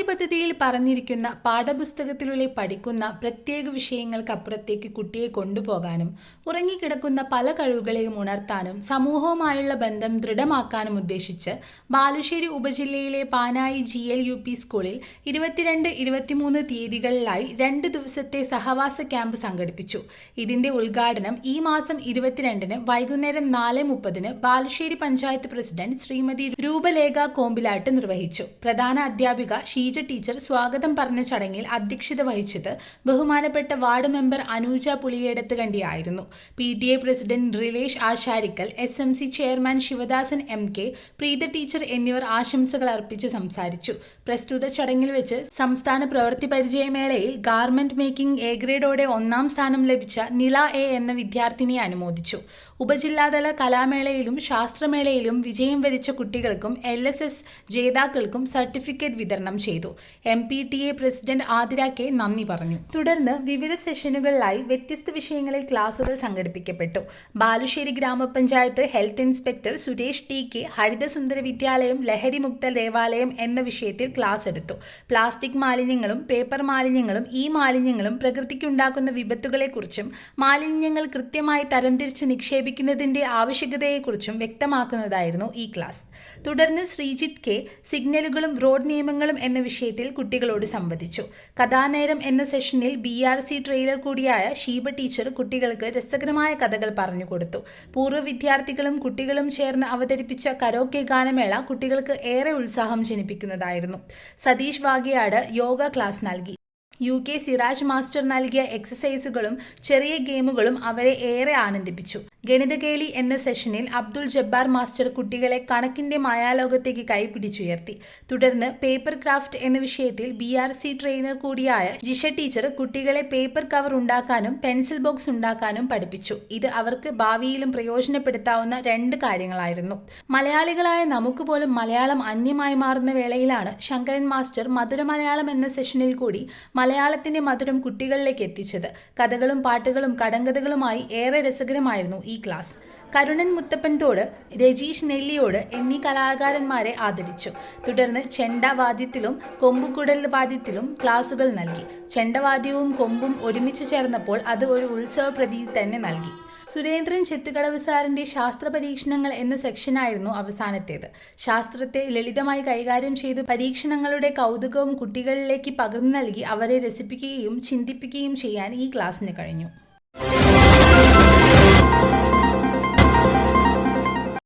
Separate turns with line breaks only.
പാഠ്യപദ്ധതിയിൽ പറഞ്ഞിരിക്കുന്ന പാഠപുസ്തകത്തിലൂടെ പഠിക്കുന്ന പ്രത്യേക വിഷയങ്ങൾക്കപ്പുറത്തേക്ക് കുട്ടിയെ കൊണ്ടുപോകാനും ഉറങ്ങിക്കിടക്കുന്ന പല കഴിവുകളെയും ഉണർത്താനും സമൂഹവുമായുള്ള ബന്ധം ദൃഢമാക്കാനും ഉദ്ദേശിച്ച് Balussery ഉപജില്ലയിലെ Panayi G L U P സ്കൂളിൽ ഇരുപത്തിരണ്ട് ഇരുപത്തിമൂന്ന് തീയതികളിലായി രണ്ട് ദിവസത്തെ സഹവാസ ക്യാമ്പ് സംഘടിപ്പിച്ചു. ഇതിന്റെ ഉദ്ഘാടനം ഈ മാസം ഇരുപത്തിരണ്ടിന് വൈകുന്നേരം നാല് മുപ്പതിന് ബാലുശ്ശേരി പഞ്ചായത്ത് പ്രസിഡന്റ് ശ്രീമതി രൂപലേഖ കോമ്പിലാട്ട് നിർവഹിച്ചു. പ്രധാന അധ്യാപിക ഷീജ ടീച്ചർ സ്വാഗതം പറഞ്ഞ ചടങ്ങിൽ അധ്യക്ഷത വഹിച്ചത് ബഹുമാനപ്പെട്ട ward member Anuja Puliyedath കണ്ടിയായിരുന്നു. P T A president Rilesh Asharikkal S M C chairman Sivadasan M K Preetha teacher എന്നിവർ ആശംസകൾ അർപ്പിച്ച് സംസാരിച്ചു. പ്രസ്തുത ചടങ്ങിൽ വെച്ച് സംസ്ഥാന പ്രവൃത്തി പരിചയമേളയിൽ ഗാർമെന്റ് മേക്കിംഗ് എ ഗ്രേഡോടെ ഒന്നാം സ്ഥാനം ലഭിച്ച നില എ എന്ന വിദ്യാർത്ഥിനിയെ അനുമോദിച്ചു. ഉപജില്ലാതല കലാമേളയിലും ശാസ്ത്രമേളയിലും വിജയം വരിച്ച കുട്ടികൾക്കും എൽ എസ് എസ് ജേതാക്കൾക്കും സർട്ടിഫിക്കറ്റ് വിതരണം ചെയ്തു. M P T A president Athira K നന്ദി പറഞ്ഞു. തുടർന്ന് വിവിധ സെഷനുകളിലായി വ്യത്യസ്ത വിഷയങ്ങളിൽ ക്ലാസുകൾ സംഘടിപ്പിക്കപ്പെട്ടു. ബാലുശ്ശേരി ഗ്രാമപഞ്ചായത്ത് health inspector Suresh T K ഹരിതസുന്ദര വിദ്യാലയം ലഹരിമുക്ത ദേവാലയം എന്ന വിഷയത്തിൽ ക്ലാസ് എടുത്തു. പ്ലാസ്റ്റിക് മാലിന്യങ്ങളും പേപ്പർ മാലിന്യങ്ങളും ഈ മാലിന്യങ്ങളും പ്രകൃതിക്കുണ്ടാക്കുന്ന വിപത്തുകളെക്കുറിച്ചും മാലിന്യങ്ങൾ കൃത്യമായി തരംതിരിച്ച് നിക്ഷേപിക്കുന്നതിന്റെ ആവശ്യകതയെക്കുറിച്ചും വ്യക്തമാക്കുന്നതായിരുന്നു ഈ ക്ലാസ്. തുടർന്ന് ശ്രീജിത്ത് കെ സിഗ്നലുകളും റോഡ് നിയമങ്ങളും എന്ന വിഷയത്തിൽ കുട്ടികളോട് സംവദിച്ചു. കഥാനേരം എന്ന സെഷനിൽ ബി ആർ സി ട്രെയിലർ കൂടിയായ ഷീബ ടീച്ചർ കുട്ടികൾക്ക് രസകരമായ കഥകൾ പറഞ്ഞു കൊടുത്തു. പൂർവ വിദ്യാർത്ഥികളും കുട്ടികളും ചേർന്ന് അവതരിപ്പിച്ച കരോക്കെ ഗാനമേള കുട്ടികൾക്ക് ഏറെ ഉത്സാഹം ജനിപ്പിക്കുന്നതായിരുന്നു. സതീഷ് വാഗിയാട് യോഗ ക്ലാസ് നൽകി. യു കെ സിറാജ് മാസ്റ്റർ നൽകിയ എക്സസൈസുകളും ചെറിയ ഗെയിമുകളും അവരെ ഏറെ ആനന്ദിപ്പിച്ചു. ഗണിതകേലി എന്ന സെഷനിൽ അബ്ദുൾ ജബ്ബാർ മാസ്റ്റർ കുട്ടികളെ കണക്കിന്റെ മായാലോകത്തേക്ക് കൈപിടിച്ചുയർത്തി. തുടർന്ന് പേപ്പർ ക്രാഫ്റ്റ് എന്ന വിഷയത്തിൽ ബി ആർ സി ട്രെയിനർ കൂടിയായ ജിഷ ടീച്ചർ കുട്ടികളെ പേപ്പർ കവർ ഉണ്ടാക്കാനും പെൻസിൽ ബോക്സ് ഉണ്ടാക്കാനും പഠിപ്പിച്ചു. ഇത് അവർക്ക് ഭാവിയിലും പ്രയോജനപ്പെടുത്താവുന്ന രണ്ട് കാര്യങ്ങളായിരുന്നു. മലയാളികളായ നമുക്ക് പോലും മലയാളം അന്യമായി മാറുന്ന വേളയിലാണ് ശങ്കരൻ മാസ്റ്റർ മധുര മലയാളം എന്ന സെഷനിൽ കൂടി മലയാളത്തിന്റെ മധുരം കുട്ടികളിലേക്ക് എത്തിച്ചത്. കഥകളും പാട്ടുകളും കടങ്കഥകളുമായി ഏറെ രസകരമായിരുന്നു ഈ ക്ലാസ്. കരുണൻ മുത്തപ്പൻതോട് രജീഷ് നെല്ലിയോട് എന്നീ കലാകാരന്മാരെ ആദരിച്ചു. തുടർന്ന് ചെണ്ടവാദ്യത്തിലും കൊമ്പുകുടൽ വാദ്യത്തിലും ക്ലാസുകൾ നൽകി. ചെണ്ടവാദ്യവും കൊമ്പും ഒരുമിച്ച് ചേർന്നപ്പോൾ അത് ഒരു ഉത്സവ പ്രതീതി തന്നെ നൽകി. സുരേന്ദ്രൻ ചെത്തുകടവ് സാറിന്റെ ശാസ്ത്ര പരീക്ഷണങ്ങൾ എന്ന സെക്ഷനായിരുന്നു അവസാനത്തേത്. ശാസ്ത്രത്തെ ലളിതമായി കൈകാര്യം ചെയ്ത് പരീക്ഷണങ്ങളുടെ കൗതുകവും കുട്ടികളിലേക്ക് പകർന്നു നൽകി അവരെ രസിപ്പിക്കുകയും ചിന്തിപ്പിക്കുകയും ചെയ്യാൻ ഈ ക്ലാസ്സിന് കഴിഞ്ഞു.